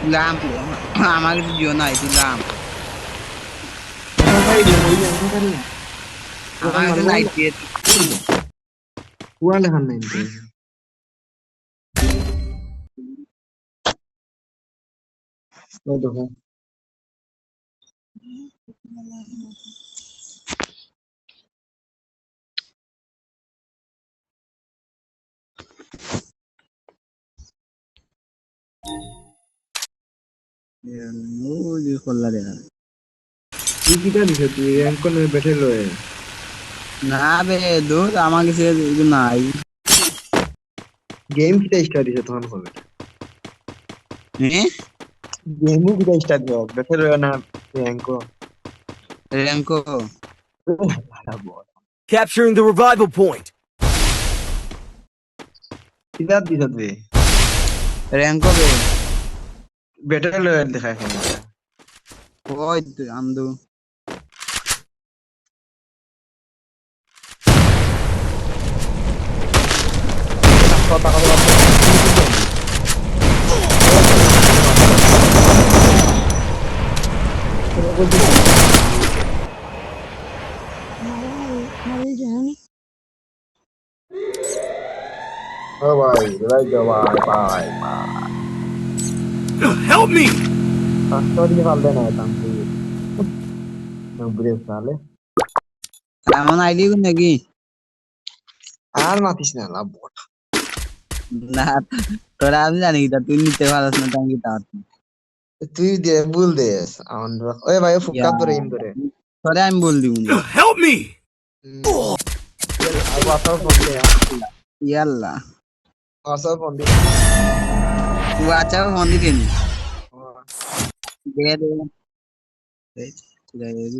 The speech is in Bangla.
দিলাম আমাকে দিও নাই দিলাম ভাই ওই অঙ্ক পারি আমার কাছে নাই দিয়ে পুরা লেখার নাই তো দেখো ওই করলা রে তুই কিটা দিছে তুই র্যাঙ্ক কোন বেঠে লয়ে না বে দূর আমার কাছে নাই গেম কিটা স্টার্ট দিছে তখন হবে হ্যাঁ কিটা দিও লয়ে না র্যাঙ্ক র্যাঙ্কো Capturing the revival point. কিটা দিছে তুই র্যাঙ্কো বে ಬೆಟಲ್ ಅಂತ ಹೋಯ್ತು ನಮ್ದು Bye bye, bye bye, bye bye. ভাই ভাই ভাই ভাই Help me! কাস্টডি পারবে না তান্তি ব্রেক সালে এমন আইডি নাকি আর মাতিস না লাভ না তোরা আমি জানি কি তুই নিতে পারস না টাঙ্গি তা তুই দে ভুল দেস আমরা ওই ভাই ফুকা ধরে ইম ধরে তোরে আমি বল দিব Help me! ফোন দে ইয়াল্লা ওয়াসার ফোন দে আচ্ছা ফোন দিতে নি দে দে এই, দে দে